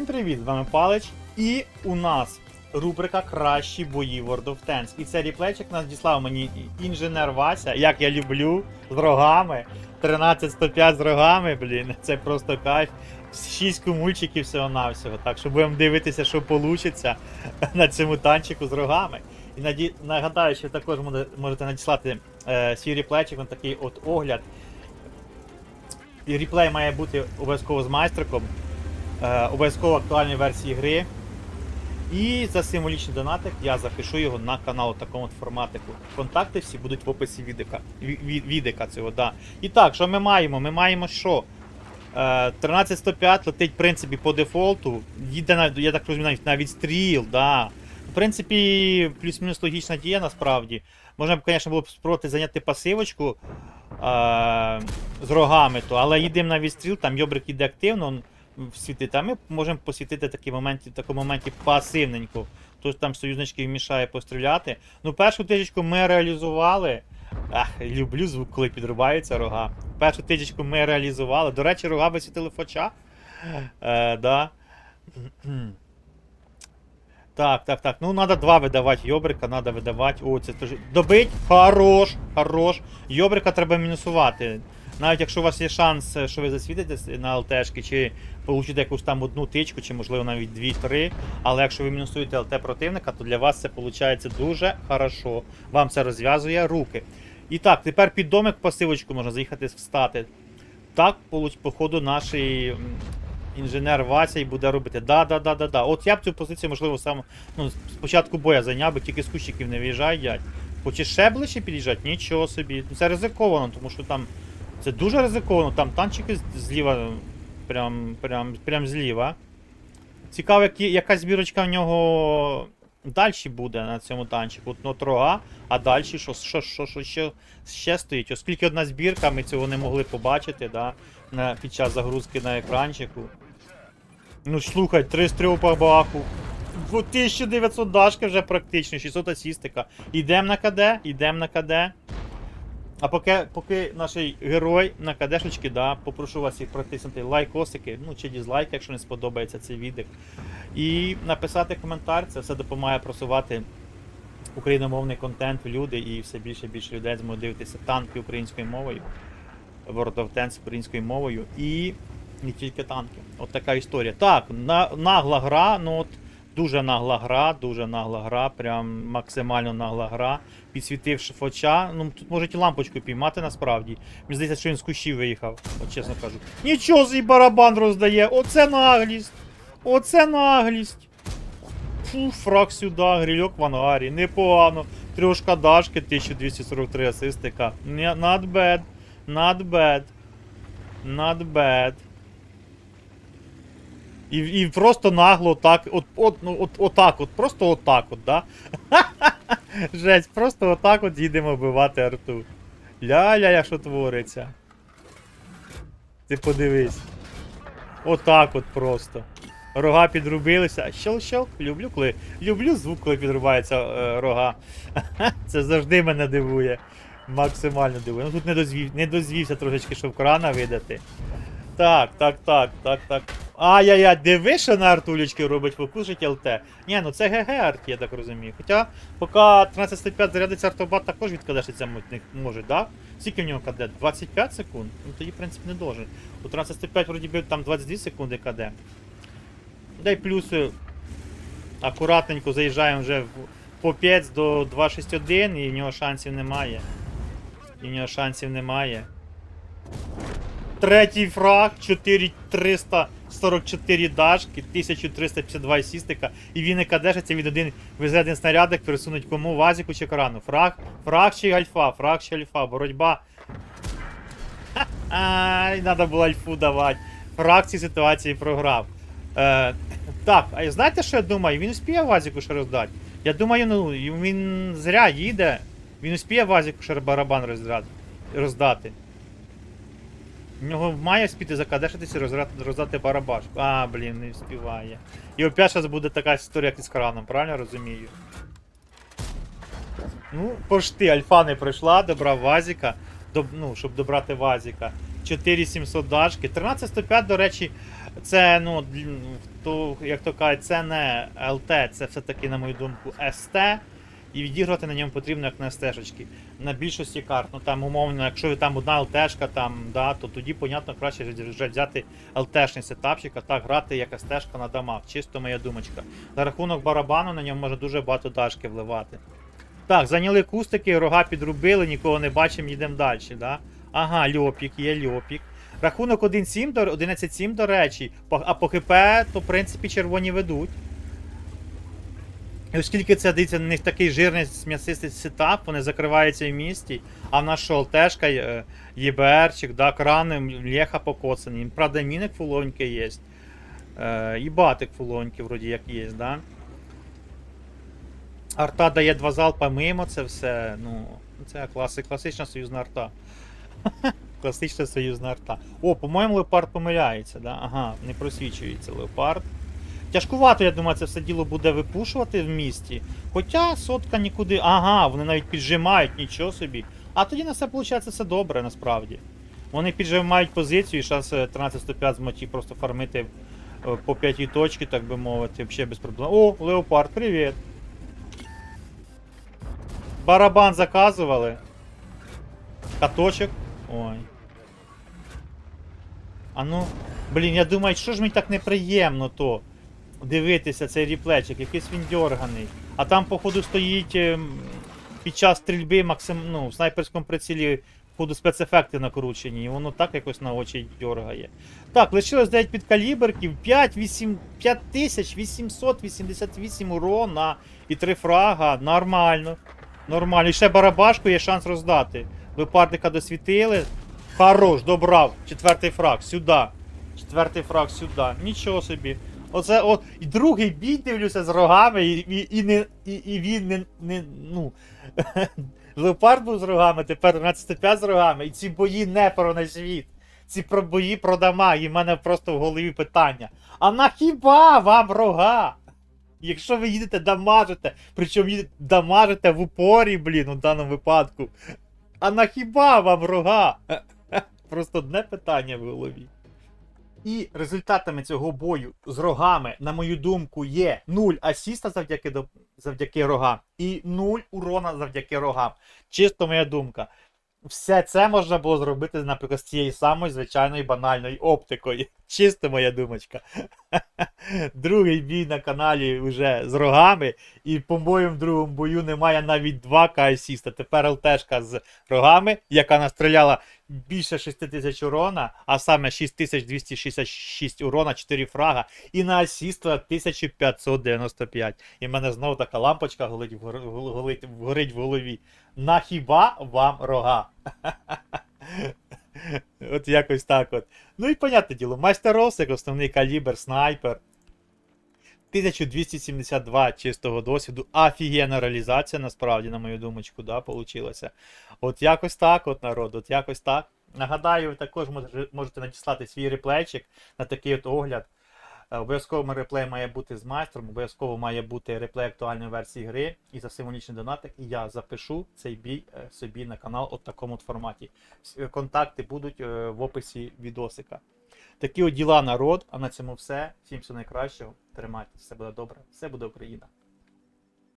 Всім привіт, з вами Палич. І у нас рубрика Кращі бої World of Tanks. І цей ріплечик надіслав мені інженер Вася, як я люблю, з рогами. 13105 з рогами, блін, це просто кайф. 6 кумульчиків всього-навсього. Так що будемо дивитися, що вийде на цьому танчику з рогами. І наді... нагадаю, що також можете надіслати е, свій ріплечик, на такий от огляд. І ріплей має бути обов'язково з майстриком, обов'язково актуальній версії гри. І за символічний донатик я запишу його на канал у такому форматику. Контакти всі будуть в описі відека, ві- ві- цього, да. І так, що ми маємо? Ми маємо що? Е, 13105 летить, в принципі, по дефолту. Їде на, я так розумію, навіть на відстріл, да. В принципі, плюс-мінус логічна дія насправді. Можна б, звісно, було б спробувати зайняти пасивочку е, з рогами, то, але їдемо на відстріл, там йобрик іде активно он світить, а ми можемо посвітити такі моменти, в такому моменті пасивненько. Тож там союзнички мішає постріляти. Ну, першу тижечку ми реалізували. Ах, люблю звук, коли підрубаються рога. Першу тижечку ми реалізували. До речі, рога висвітили фоча. Е, да. Так, так, так. Ну, треба два видавати йобрика, треба видавати. О, це теж. Добить. Хорош, хорош. Йобрика треба мінусувати. Навіть якщо у вас є шанс, е, що ви засвітитесь на ЛТшки, чи получите якусь там одну тичку, чи можливо навіть дві-три. Але якщо ви мінусуєте ЛТ противника, то для вас це виходить дуже хорошо. Вам це розв'язує руки. І так, тепер під домик пасивочку можна заїхати встати. Так, походу, наш інженер Вася і буде робити. Да, да, да, да, да. От я б цю позицію, можливо, сам ну, спочатку боя зайняв, би тільки з кущиків не виїжджають. Хочеш ще ближче під'їжджати? Нічого собі. Це ризиковано, тому що там. Це дуже ризиковано, там танчики зліва. Прям, прям, прям зліва. Цікаво, які, яка збірочка в нього далі буде на цьому танчику. Ну, трога, а далі що, що, що, що ще, ще стоїть? Оскільки одна збірка, ми цього не могли побачити да, на, під час загрузки на екранчику. Ну слухай, 3 з 3 по баку. 1900 дашки вже практично, 600 асістика. Ідемо на КД, ідемо на КД. А поки, поки наш герой на кадешечки, да, попрошу вас їх протиснути лайкосики, ну чи дізлайк, якщо не сподобається цей відео. І написати коментар, це все допомагає просувати україномовний контент в люди, і все більше і більше людей зможуть дивитися танки українською мовою, World of Tanks українською мовою і не тільки танки. От така історія. Так, на, нагла гра, ну от дуже нагла гра, дуже нагла гра, прям максимально нагла гра. Підсвітивши фоча, ну тут можуть лампочку піймати насправді. Мені здається, що він з кущів виїхав, от чесно кажу. Нічого свій барабан роздає, оце наглість! Оце наглість! Фу, фраг сюди, грильок в ангарі, непогано. Трьошка дашки, 1243 асистика. Not bad, not bad, not bad. І, і просто нагло так, от, от, ну, от, отак, от, просто отак, от, да? Жесть, просто отак от їдемо вбивати арту. Ля-ля-ля, що твориться. Ти подивись. Отак от просто. Рога підрубилися. Щел-щел. Люблю, коли. Люблю звук, коли підрубається е, рога. Це завжди мене дивує. Максимально дивує. Ну тут не дозвів, не дозвівся трошечки, щоб крана видати. Так, так, так, так, так. Ай-яй-яй, диви, що на артулечки робить фокусить ЛТ. Ні, ну це ГГ арт, я так розумію. Хоча, поки 1305 зарядиться артобат, також відкадешиться може, да? Скільки в нього КД? 25 секунд? Ну тоді, в принципі, не должен. У 1305 вроді би там 22 секунди КД. Дай плюси. Акуратненько заїжджаємо вже в по 5 до 261 і в нього шансів немає. І в нього шансів немає. Третій фраг, 4344 дашки, 1352 сістика, і він не кадешиться від один везе один снарядик, пересунуть кому вазіку чи корану. Фраг, фраг чи альфа, фраг чи альфа, боротьба. Ай, треба було альфу давати. Фраг цій ситуації програв. Е, так, а знаєте, що я думаю? Він успіє вазіку ще роздати. Я думаю, ну, він зря їде. Він успіє вазіку ще барабан роздати. В нього має спіти закадешитися і роздати, роздати барабашку. А, блін, не співає. І опять зараз буде така історія, як із краном, правильно розумію? Ну, пошти, альфа не прийшла, добрав Вазіка, доб, ну, щоб добрати Вазіка. 4700 дашки. 13105, до речі, це, ну, то, як то кажуть, це не ЛТ, це все-таки, на мою думку, СТ. І відігрувати на ньому потрібно як на СТ-шечки. На більшості карт. Ну там умовно, якщо там одна ЛТшка, там, да, то тоді, понятно, краще вже взяти ЛТшний сетапчик, а так грати як СТшка на дамаг. Чисто моя думочка. За рахунок барабану на ньому може дуже багато дашки вливати. Так, зайняли кустики, рога підрубили, нікого не бачимо, їдемо далі. Да? Ага, льопік, є льопік. Рахунок 1-7 до 11-7, до речі, а по ХП, то в принципі червоні ведуть. І оскільки це дивіться, на них такий жирний м'ясистий сетап, вони закриваються в місті, а в нас що, ЛТшка, е, ЄБРчик, да, крани, леха покоцані. Правда, міник фулоньки є. Е, і батик фулоньки, вроді як є, да? Арта дає два залпа мимо, це все. Ну, це класи, класична союзна арта. Класична союзна арта. О, по-моєму, леопард помиляється, да? Ага, не просвічується леопард. Тяжкувато, я думаю, це все діло буде випушувати в місті. Хоча сотка нікуди. Ага, вони навіть піджимають, нічого собі. А тоді на все виходить все добре насправді. Вони піджимають позицію і е, 13-105 з просто фармити е, по п'ятій точці, так би мовити, взагалі без проблем. О, Леопард, привіт. Барабан заказували. Каточок. Ой. А ну, блін, я думаю, що ж мені так неприємно то дивитися цей ріплечик, якийсь він дьорганий. А там, походу, стоїть ем, під час стрільби максим, ну, в снайперському прицілі, походу, спецефекти накручені, і воно так якось на очі дьоргає. Так, лишилось 9 підкаліберків, 5, 8, 5888 урона і 3 фрага. Нормально. Нормально. І ще барабашку є шанс роздати. Випадника досвітили. Хорош, добрав. Четвертий фраг, сюди. Четвертий фраг сюди. Нічого собі. Оце от. І другий бій дивлюся з рогами, і, і, і, не, і, і він не. не ну, Леопард був з рогами, тепер 12-5 з рогами. І ці бої не про на світ. Ці про бої про дамаг, і в мене просто в голові питання. А на хіба вам рога? Якщо ви їдете дамажите, причому їдете дамажите в упорі, блін, у даному випадку. А на хіба вам рога? Просто одне питання в голові. І результатами цього бою з рогами, на мою думку, є 0 асіста завдяки, до- завдяки рогам і 0 урона завдяки рогам. Чисто моя думка. Все це можна було зробити, наприклад, з цієї самої звичайної банальної оптикою. Чисто моя думочка. Другий бій на каналі вже з рогами, і по-моєму другому бою немає навіть 2 асіста. Тепер ЛТшка з рогами, яка настріляла більше 6 тисяч урона, а саме 6266 урона, 4 фрага, і на асіста 1595. І в мене знову така лампочка горить, в голові. На хіба вам рога? От якось так от. Ну і понятне діло, майстер Рос, як основний калібр, снайпер. 1272 чистого досвіду. Офігенна реалізація, насправді, на мою думочку, да, получилася. От якось так, от народ, от якось так. Нагадаю, ви також можете надіслати свій реплейчик на такий от огляд. Е, Обов'язково реплей має бути з майстром, обов'язково має бути реплей актуальної версії гри і за символічний донатик. Я запишу цей бій е, собі на канал от такому от форматі. Контакти будуть е, в описі відосика. Такі діла народ, а на цьому все. Всім все найкращого. Тримайте, все буде добре, все буде Україна.